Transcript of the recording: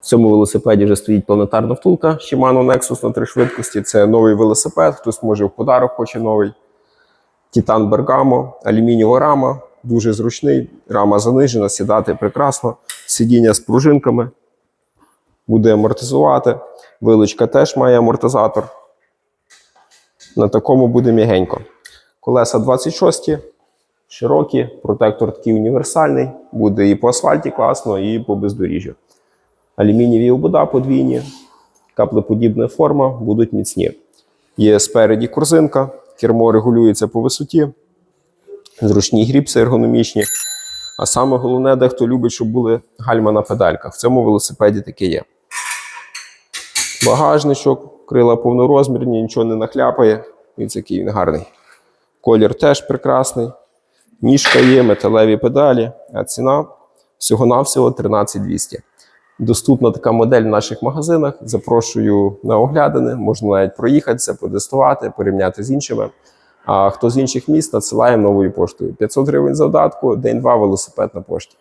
В цьому велосипеді вже стоїть планетарна втулка Shimano Nexus на три швидкості. Це новий велосипед, хтось може в подарок хоче новий. Титан Бергамо, алюмінієва рама, дуже зручний. Рама занижена, сідати прекрасно. Сидіння з пружинками. Буде амортизувати. Вилочка теж має амортизатор. На такому буде м'ягенько. Колеса 26, широкі, протектор такий універсальний. Буде і по асфальті класно, і по бездоріжжю. Алюмінієві обода подвійні, каплеподібна форма, будуть міцні. Є спереді корзинка, кермо регулюється по висоті, зручні гріпси ергономічні. А саме головне, дехто любить, щоб були гальма на педальках. В цьому велосипеді таке є. Багажничок, крила повнорозмірні, нічого не нахляпає. Він такий він гарний. Колір теж прекрасний. Ніжка є, металеві педалі, а ціна всього-навсього 13200. Доступна така модель в наших магазинах. Запрошую на оглядини. Можна навіть проїхатися, потестувати, порівняти з іншими. А хто з інших міст надсилаємо новою поштою. 500 гривень завдатку, день-два велосипед на пошті.